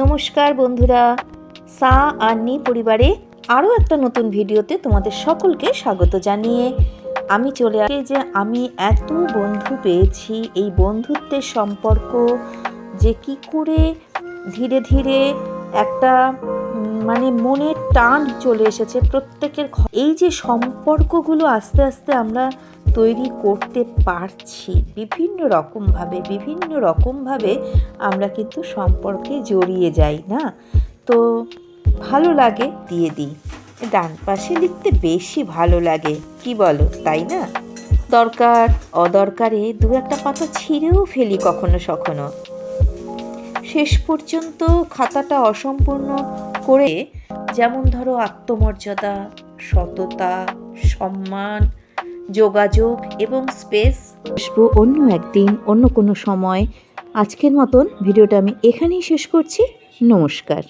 নমস্কার বন্ধুরা। সা আর নি পরিবারে আরও একটা নতুন ভিডিওতে তোমাদের সকলকে স্বাগত জানিয়ে আমি চলে আসি। যে আমি এত বন্ধু পেয়েছি, এই বন্ধুত্বের সম্পর্ক যে কি করে ধীরে ধীরে একটা মানে মনের টান চলে এসেছে প্রত্যেকের এই যে সম্পর্কগুলো আস্তে আস্তে আমরা তৈরি করতে পারছি। বিভিন্ন রকমভাবে বিভিন্ন রকমভাবে আমরা কিন্তু সম্পর্কে জড়িয়ে যাই, না? তো ভালো লাগে, দিয়ে দিই। ডান পাশে লিখতে বেশি ভালো লাগে, কি বলো, তাই না? দরকার, অদরকারে দু একটা পাতা ছিঁড়েও ফেলি কখনো সখনো। শেষ পর্যন্ত খাতাটা অসম্পূর্ণ করে, যেমন ধরো আত্মমর্যাদা, সততা, সম্মান যোগাযোগ এবং স্পেস আসব অন্য একদিন, অন্য কোনো সময়। আজকের মতন ভিডিওটা আমি এখানেই শেষ করছি। নমস্কার।